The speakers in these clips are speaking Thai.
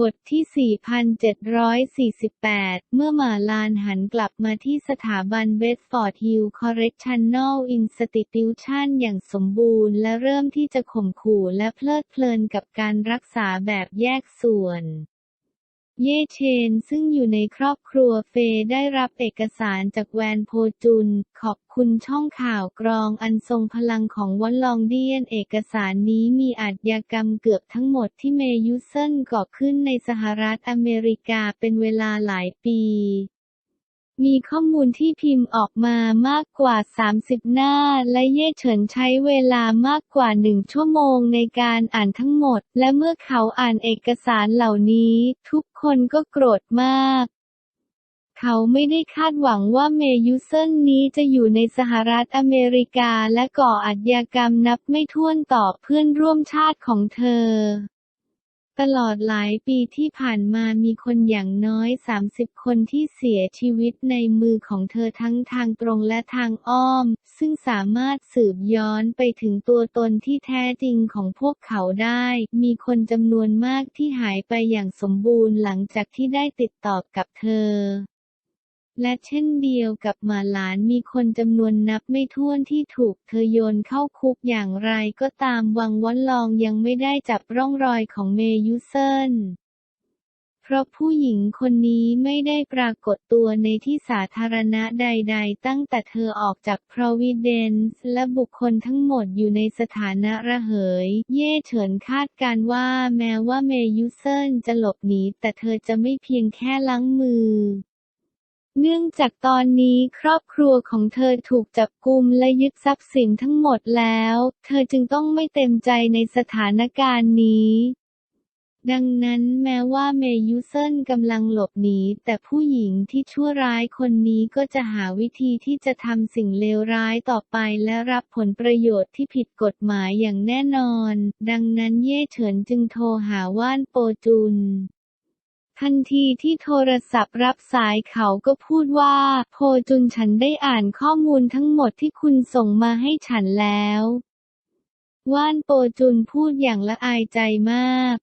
บทที่ 4,748 เมื่อหมาลานหันกลับมาที่สถาบันเบดฟอร์ดฮิลล์คอร์เรคชันนอลอินสติติวชันอย่างสมบูรณ์และเริ่มที่จะข่มขู่และเพลิดเพลินกับการรักษาแบบแยกส่วน เย่เชนซึ่งอยู่ในครอบครัวเฟย์ได้รับเอกสารจากแวนโพจุน ขอบคุณช่องข่าวกรองอันทรงพลังของวอลลองเดียน เอกสารนี้มีอาชญากรรมเกือบทั้งหมดที่เมยุเซนก่อขึ้นในสหรัฐอเมริกาเป็นเวลาหลายปี มีข้อมูลที่พิมพ์ออกมามากกว่า 30 หน้า และเย่เฉินใช้เวลามากกว่าหนึ่งชั่วโมงในการอ่านทั้งหมด และเมื่อเขาอ่านเอกสารเหล่านี้ ทุกคนก็โกรธมากเขาไม่ได้คาดหวังว่าเมยุเซนนี้จะอยู่ในสหรัฐอเมริกาและก่ออาชญากรรมนับไม่ถ้วนต่อเพื่อนร่วมชาติของเธอ ตลอดหลายปีที่ผ่านมามีคนอย่างน้อย 30 คนที่เสียชีวิตในมือของเธอทั้งทางตรงและทางอ้อม ซึ่งสามารถสืบย้อนไปถึงตัวตนที่แท้จริงของพวกเขาได้ มีคนจำนวนมากที่หายไปอย่างสมบูรณ์หลังจากที่ได้ติดต่อกับเธอ และเช่นเดียวกับหมาหลานมีคนจำนวนนับไม่ถ้วนที่ถูกเธอโยนเข้าคุกอย่างไรก็ตามวังวัลลองยังไม่ได้จับร่องรอยของเมยุเซนเพราะผู้หญิงคนนี้ไม่ได้ปรากฏตัวในที่สาธารณะใด ๆ ตั้งแต่เธอออกจาก Providence และบุคคลทั้งหมดอยู่ในสถานะระเหย เย่เฉินคาดการว่าแม้ว่าเมยุเซนจะหลบหนีแต่เธอจะไม่เพียงแค่ล้างมือ เนื่องจากตอนนี้ครอบครัวของเธอถูกจับกุมและยึดทรัพย์สินทั้งหมดแล้ว เธอจึงต้องไม่เต็มใจในสถานการณ์นี้ดังนั้นแม้ว่าเมยุเซนกำลังหลบหนีแต่ผู้หญิงที่ชั่วร้ายคนนี้ก็จะหาวิธีที่จะทำสิ่งเลวร้ายต่อไปและรับผลประโยชน์ที่ผิดกฎหมายอย่างแน่นอน ดังนั้นเย่เฉินจึงโทรหาว่านโปจุน ทันทีที่โทรศัพท์รับสายเขาก็พูดว่า โพจุนฉันได้อ่านข้อมูลทั้งหมดที่คุณส่งมาให้ฉันแล้ว ว่านโปจุนพูดอย่างละอายใจมาก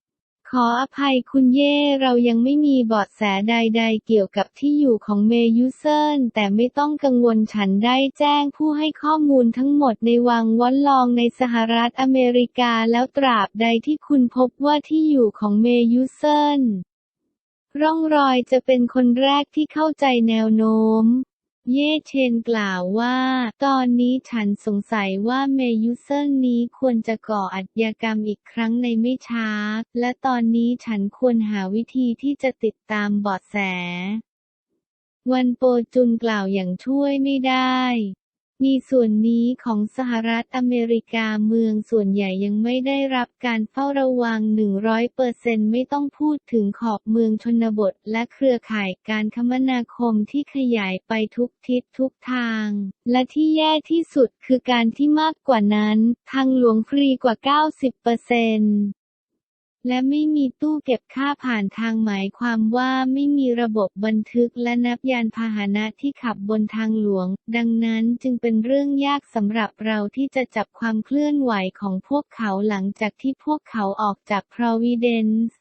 ขออภัยคุณเย่เรายังไม่มีเบาะแสใด ๆ เกี่ยวกับที่อยู่ของเมยุเซนแต่ไม่ต้องกังวลฉันได้แจ้งผู้ให้ข้อมูลทั้งหมดในวังวัลลองในสหรัฐอเมริกาแล้วตราบใดที่คุณพบว่าที่อยู่ของเมยุเซน ร่องรอยจะเป็นคนแรกที่เข้าใจแนวโน้ม เย่เชนกล่าวว่า ตอนนี้ฉันสงสัยว่าเมยุเซนนี้ควรจะก่ออาชญากรรมอีกครั้งในไม่ช้า และตอนนี้ฉันควรหาวิธีที่จะติดตามเบาะแส วันโปจุนกล่าวอย่างช่วยไม่ได้ มีส่วนนี้ของสหรัฐอเมริกาเมืองส่วนใหญ่ยังไม่ได้รับการเฝ้าระวัง 100%ไม่ต้องพูดถึงขอบเมืองชนบทและเครือข่ายการคมนาคมที่ขยายไปทุกทิศทุกทาง และที่แย่ที่สุดคือการที่มากกว่านั้น ทางหลวงฟรีกว่า 90% และไม่มีตู้เก็บค่าผ่านทางหมายความว่าไม่มีระบบบันทึกและนับยานพาหนะที่ขับบนทางหลวง ดังนั้นจึงเป็นเรื่องยากสำหรับเราที่จะจับความเคลื่อนไหวของพวกเขาหลังจากที่พวกเขาออกจาก Providence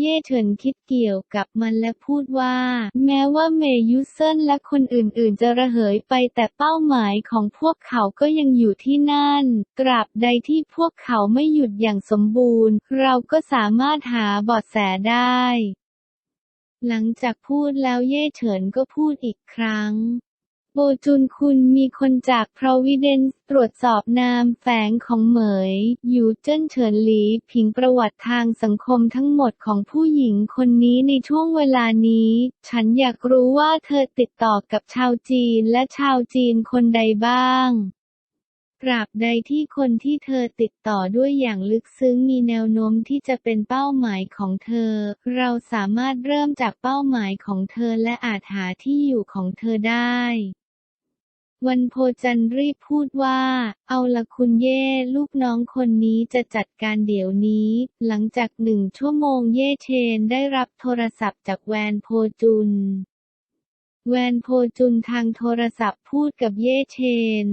เย่เฉินคิดเกี่ยวกับมันและพูดว่า แม้ว่าเมยุเซนและคนอื่นๆ จะระเหยไปแต่เป้าหมายของพวกเขาก็ยังอยู่ที่นั่นตราบใดที่พวกเขาไม่หยุดอย่างสมบูรณ์ เราก็สามารถหาเบาะแสได้หลังจากพูดแล้วเย่เฉินก็พูดอีกครั้ง โบจุนคุณมีคนจาก Providence ตรวจสอบนามแฝงของเหมย อยู่เจิ้นเฉินหลี ผิงประวัติทางสังคมทั้งหมดของผู้หญิงคนนี้ในช่วงเวลานี้ ฉันอยากรู้ว่าเธอติดต่อกับชาวจีนและชาวจีนคนใดบ้างตราบใดที่คนที่เธอติดต่อด้วยอย่างลึกซึ้งมีแนวโน้มที่จะเป็นเป้าหมายของเธอ เราสามารถเริ่มจากเป้าหมายของเธอและอาจหาที่อยู่ของเธอได้ วันโพจันร์รีบพูดว่า เอาละคุณเย่ลูกน้องคนนี้จะจัดการเดี๋ยวนี้ หลังจากหนึ่งชั่วโมงเย่เชนได้รับโทรศัพท์จากแวนโพจุน แวนโพจุนทางโทรศัพท์พูดกับเย่เชน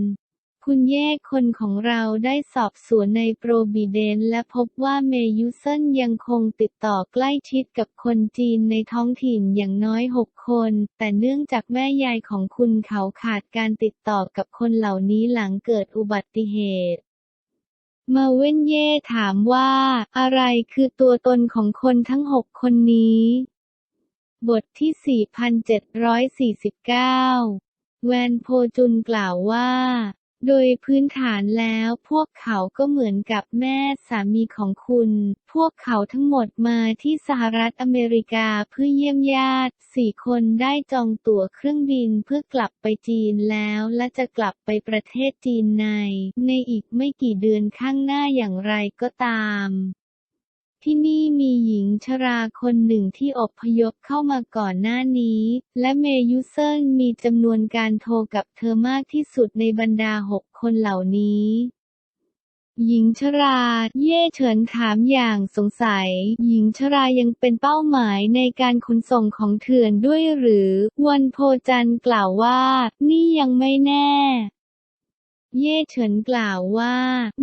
คุณแยกคนของเราได้สอบสวนในโปรบิเดนและพบว่าเมยุเซนยังคงติดต่อใกล้ชิดกับคนจีนในท้องถิ่นอย่างน้อยหกคน แต่เนื่องจากแม่ยายของคุณเขาขาดการติดต่อกับคนเหล่านี้หลังเกิดอุบัติเหตุมาเว้นเย่ถามว่า อะไรคือตัวตนของคนทั้งหกคนนี้ บทที่ 4749 แวนโพจุนกล่าวว่า โดยพื้นฐานแล้วพวกเขาก็เหมือนกับแม่สามีของคุณ พวกเขาทั้งหมดมาที่สหรัฐอเมริกาเพื่อเยี่ยมญาติสี่คนได้จองตั๋วเครื่องบินเพื่อกลับไปจีนแล้วและจะกลับไปประเทศจีนใน ในอีกไม่กี่เดือนข้างหน้าอย่างไรก็ตาม ที่นี่มีหญิงชราคนหนึ่งที่อพยพเข้ามาก่อนหน้านี้ และเมยุเซินมีจำนวนการโทรกับเธอมากที่สุดในบรรดาหกคนเหล่านี้หญิงชรา เย่เฉินถามอย่างสงสัย หญิงชรายังเป็นเป้าหมายในการขนส่งของเถื่อนด้วยหรือ วันโพจันกล่าวว่า นี่ยังไม่แน่ เย่เฉินกล่าวว่า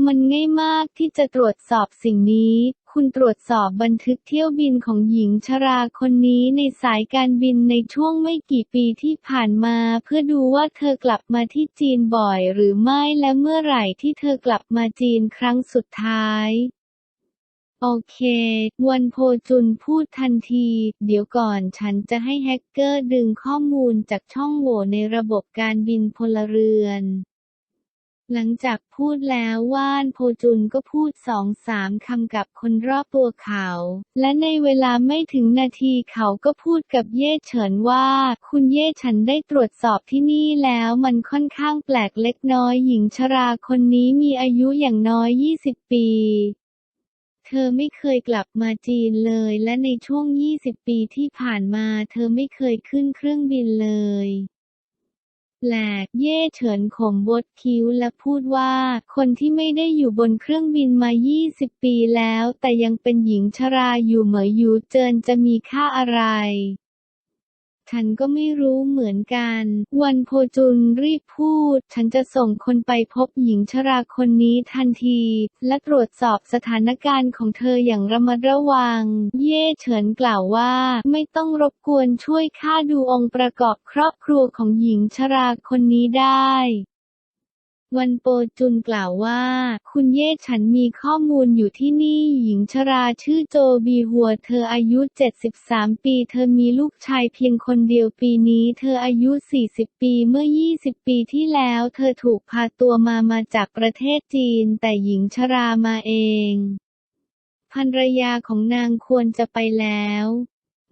มันง่ายมากที่จะตรวจสอบสิ่งนี้ คุณตรวจสอบบันทึกเที่ยวบินของหญิงชราคนนี้ในสายการบินในช่วงไม่กี่ปีที่ผ่านมา เพื่อดูว่าเธอกลับมาที่จีนบ่อยหรือไม่และเมื่อไหร่ที่เธอกลับมาจีนครั้งสุดท้ายโอเค วันโพจุนพูดทันที เดี๋ยวก่อนฉันจะให้แฮกเกอร์ดึงข้อมูลจากช่องโหว่ในระบบการบินพลเรือน หลังจากพูดแล้วว่านโพจุนก็พูดสองสามคำกับคนรอบตัวเขา และในเวลาไม่ถึงนาทีเขาก็พูดกับเย่เฉินว่า คุณเย่ฉันได้ตรวจสอบที่นี่แล้วมันค่อนข้างแปลกเล็กน้อยหญิงชราคนนี้มีอายุอย่างน้อย 20 ปีเธอไม่เคยกลับมาจีนเลย และในช่วง 20 ปีที่ผ่านมา เธอไม่เคยขึ้นเครื่องบินเลย แปลก เย่เฉินขมบดคิ้วและพูดว่า คนที่ไม่ได้อยู่บนเครื่องบินมา 20 ปีแล้ว แต่ยังเป็นหญิงชราอยู่เหมยอยู่เจินจะมีค่าอะไร ฉันก็ไม่รู้เหมือนกัน วันโพจุนรีบพูด ฉันจะส่งคนไปพบหญิงชราคนนี้ทันที และตรวจสอบสถานการณ์ของเธออย่างระมัดระวัง เย่เฉินกล่าวว่าไม่ต้องรบกวนช่วยข้าดูองค์ประกอบครอบครัวของหญิงชราคนนี้ได้ วันโปจุนกล่าวว่า คุณเย่ฉันมีข้อมูลอยู่ที่นี่หญิงชราชื่อโจบีหัว เธออายุ 73 ปี เธอมีลูกชายเพียงคนเดียวปีนี้ เธออายุ 40 ปีเมื่อ 20 ปีที่แล้ว เธอถูกพาตัวมามาจากประเทศจีน แต่หญิงชรามาเองภรรยาของนางควรจะไปแล้ว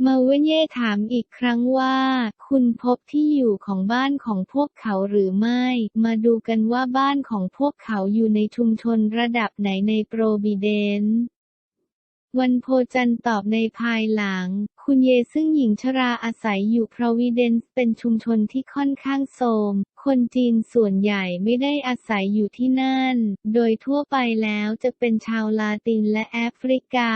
มาเวนเย่ถามอีกครั้งว่า คุณพบที่อยู่ของบ้านของพวกเขาหรือไม่ มาดูกันว่าบ้านของพวกเขาอยู่ในชุมชนระดับไหนในโปรบิเดนซ์วันโพจันตอบในภายหลัง คุณเยซึ่งหญิงชราอาศัยอยู่พรวิเดนซ์เป็นชุมชนที่ค่อนข้างโทมคนจีนส่วนใหญ่ไม่ได้อาศัยอยู่ที่นั่น โดยทั่วไปแล้วจะเป็นชาวลาตินและแอฟริกา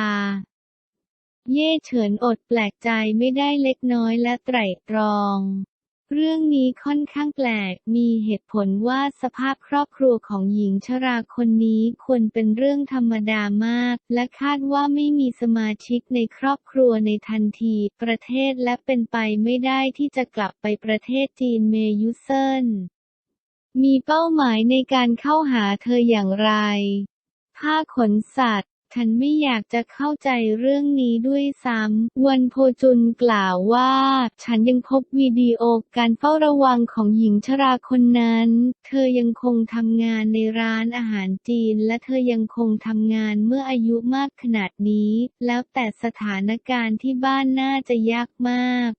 เย่เฉินอดแปลกใจไม่ได้เล็กน้อยและไตร่ตรอง เรื่องนี้ค่อนข้างแปลก มีเหตุผลว่าสภาพครอบครัวของหญิงชราคนนี้ควรเป็นเรื่องธรรมดามาก และคาดว่าไม่มีสมาชิกในครอบครัวในทันที ประเทศและเป็นไปไม่ได้ที่จะกลับไปประเทศจีนเมยุเซินมีเป้าหมายในการเข้าหาเธออย่างไร ผ้าขนสัตว์ ฉันไม่อยากจะเข้าใจเรื่องนี้ด้วยซ้ำ วันโพจุนกล่าวว่า ฉันยังพบวิดีโอการเฝ้าระวังของหญิงชราคนนั้น เธอยังคงทำงานในร้านอาหารจีน และเธอยังคงทำงานเมื่ออายุมากขนาดนี้ แล้วแต่สถานการณ์ที่บ้านน่าจะยากมาก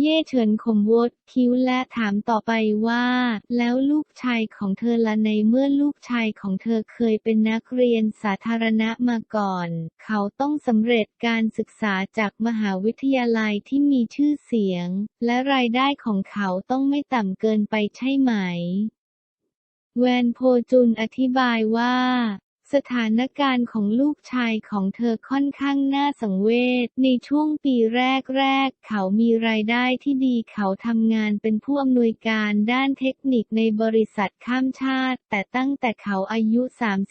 เย่เฉินขมวดคิ้วและถามต่อไปว่า แล้วลูกชายของเธอละในเมื่อลูกชายของเธอเคยเป็นนักเรียนสาธารณะมาก่อน เขาต้องสำเร็จการศึกษาจากมหาวิทยาลัยที่มีชื่อเสียง และรายได้ของเขาต้องไม่ต่ำเกินไปใช่ไหมแวนโพจุนอธิบายว่า สถานการณ์ของลูกชายของเธอค่อนข้างน่าสังเวช ในช่วงปีแรกๆ เขามีรายได้ที่ดีเขาทำงานเป็นผู้อำนวยการด้านเทคนิคในบริษัทข้ามชาติ แต่ตั้งแต่เขาอายุ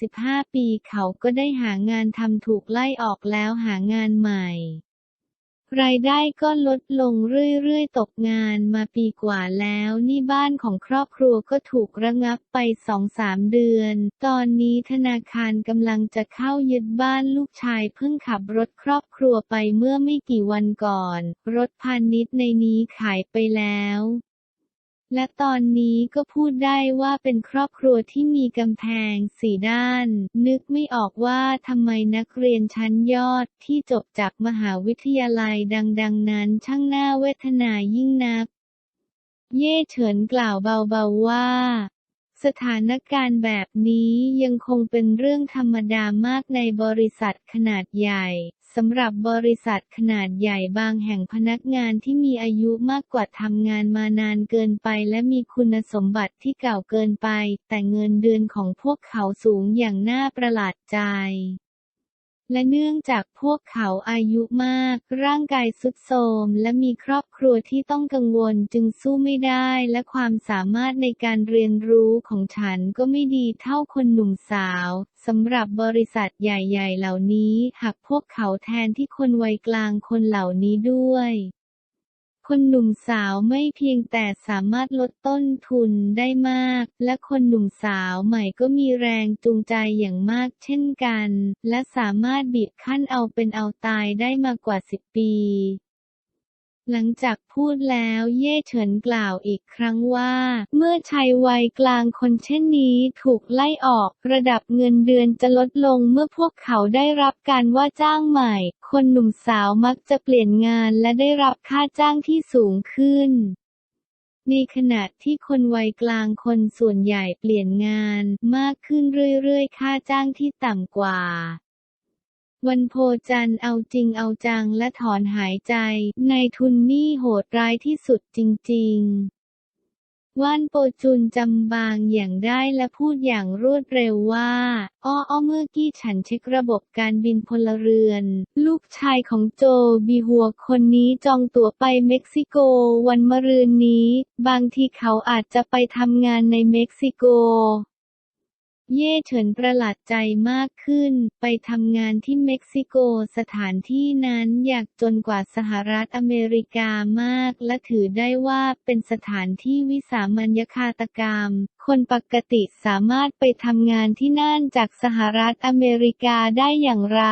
35 ปีเขาก็ได้หางานทำถูกไล่ออกแล้วหางานใหม่ รายได้ก็ลดลงเรื่อยๆ ตกงานมาปีกว่าแล้วนี่บ้านของครอบครัวก็ถูกระงับไปสองสามเดือน ตอนนี้ธนาคารกำลังจะเข้ายึดบ้านลูกชายเพิ่งขับรถครอบครัวไปเมื่อไม่กี่วันก่อน รถพาณิชย์ในนี้ขายไปแล้ว และตอนนี้ก็พูดได้ว่าเป็นครอบครัวที่มีกำแพงสี่ด้าน นึกไม่ออกว่าทำไมนักเรียนชั้นยอดที่จบจากมหาวิทยาลัยดัง ๆ นั้นช่างน่าเวทนายิ่งนัก เย่เฉินกล่าวเบาๆว่า สถานการณ์แบบนี้ยังคงเป็นเรื่องธรรมดามากในบริษัทขนาดใหญ่ สำหรับบริษัทขนาดใหญ่บางแห่งพนักงานที่มีอายุมากกว่าทำงานมานานเกินไป และมีคุณสมบัติที่เก่าเกินไป แต่เงินเดือนของพวกเขาสูงอย่างน่าประหลาดใจ และเนื่องจากพวกเขาอายุมาก ร่างกายสุดโทรมและมีครอบครัวที่ต้องกังวลจึงสู้ไม่ได้ และความสามารถในการเรียนรู้ของฉันก็ไม่ดีเท่าคนหนุ่มสาวสำหรับบริษัทใหญ่ ๆ เหล่านี้ หากพวกเขาแทนที่คนวัยกลางคนเหล่านี้ด้วย คนหนุ่มสาวไม่เพียงแต่สามารถลดต้นทุนได้มาก และคนหนุ่มสาวใหม่ก็มีแรงจูงใจอย่างมากเช่นกัน และสามารถบีบขั้นเอาเป็นเอาตายได้มากกว่าสิบปี หลังจากพูดแล้วเย่เฉินกล่าวอีกครั้งว่า เมื่อชายวัยกลางคนเช่นนี้ถูกไล่ออก ระดับเงินเดือนจะลดลงเมื่อพวกเขาได้รับการว่าจ้างใหม่ คนหนุ่มสาวมักจะเปลี่ยนงานและได้รับค่าจ้างที่สูงขึ้นในขณะที่คนวัยกลางคนส่วนใหญ่เปลี่ยนงานมากขึ้นเรื่อยๆ ค่าจ้างที่ต่ำกว่า วันโพจันเอาจริงเอาจังและถอนหายใจ ในทุนนี่โหดร้ายที่สุดจริง ๆว่านโปจุนจำบางอย่างได้และพูดอย่างรวดเร็วว่า อ้ออ้อเมื่อกี้ฉันเช็คระบบการบินพลเรือน ลูกชายของโจบีหัวคนนี้จองตั๋วไปเม็กซิโกวันมะรืนนี้ บางทีเขาอาจจะไปทำงานในเม็กซิโก เย่เฉินประหลาดใจมากขึ้น ไปทำงานที่เม็กซิโกสถานที่นั้นอยากจนกว่าสหรัฐอเมริกามาก และถือได้ว่าเป็นสถานที่วิสามัญฆาตกรรม คนปกติสามารถไปทำงานที่นั่นจากสหรัฐอเมริกาได้อย่างไร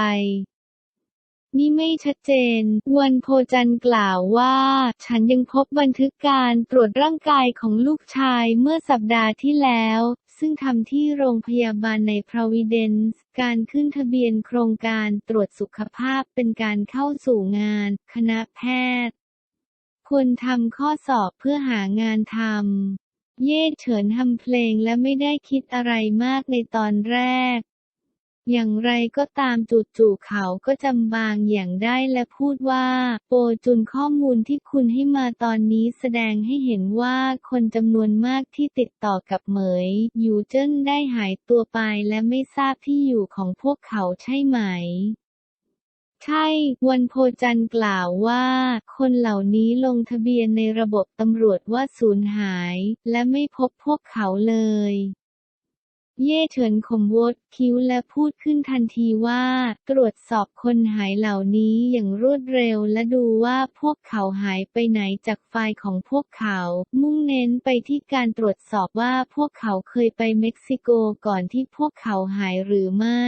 นี่ไม่ชัดเจน วันโพจันกล่าวว่า ฉันยังพบบันทึกการตรวจร่างกายของลูกชายเมื่อสัปดาห์ที่แล้ว ซึ่งทำที่โรงพยาบาลในพร o v i d e n c e การขึ้นทะเบียนโครงการตรวจสุขภาพเป็นการเข้าสู่งาน คณะแพทย์ ควรทำข้อสอบเพื่อหางานทำ เย่เฉินทำเพลงและไม่ได้คิดอะไรมากในตอนแรก อย่างไรก็ตามจู่ๆเขาก็จำบางอย่างได้และพูดว่า โปจุนข้อมูลที่คุณให้มาตอนนี้แสดงให้เห็นว่าคนจำนวนมากที่ติดต่อกับเหมยอยู่เจิ้นได้หายตัวไปและไม่ทราบที่อยู่ของพวกเขาใช่ไหมใช่ วันโพจันกล่าวว่า คนเหล่านี้ลงทะเบียนในระบบตำรวจว่าสูญหาย และไม่พบพวกเขาเลย เย่เฉินข่มวดคิ้วและพูดขึ้นทันทีว่า ตรวจสอบคนหายเหล่านี้อย่างรวดเร็วและดูว่าพวกเขาหายไปไหนจากไฟล์ของพวกเขา มุ่งเน้นไปที่การตรวจสอบว่าพวกเขาเคยไปเม็กซิโกก่อนที่พวกเขาหายหรือไม่